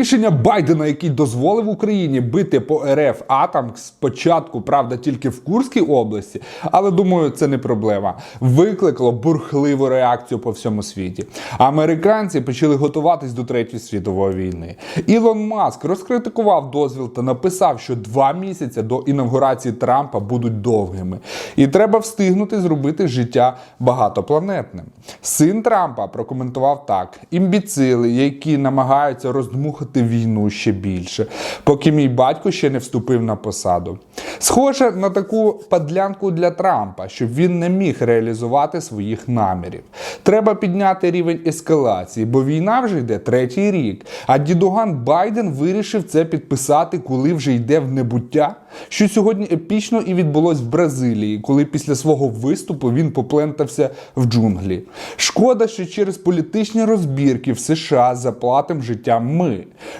Рішення Байдена, який дозволив Україні бити по РФ атом, спочатку, правда, тільки в Курській області, але думаю, це не проблема. Викликало бурхливу реакцію по всьому світі. Американці почали готуватись до третьої світової війни. Ілон Маск розкритикував дозвіл та написав, що два місяці до інавгурації Трампа будуть довгими, і треба встигнути зробити життя багатопланетним. Син Трампа прокоментував так: імбіцили, які намагаються роздмухати війну ще більше, поки мій батько ще не вступив на посаду. Схоже на таку падлянку для Трампа, щоб він не міг реалізувати своїх намірів. Треба підняти рівень ескалації, бо війна вже йде третій рік. А дідуган Байден вирішив це підписати, коли вже йде в небуття. Що сьогодні епічно і відбулось в Бразилії, коли після свого виступу він поплентався в джунглі. Шкода, що через політичні розбірки в США заплатим життям ми.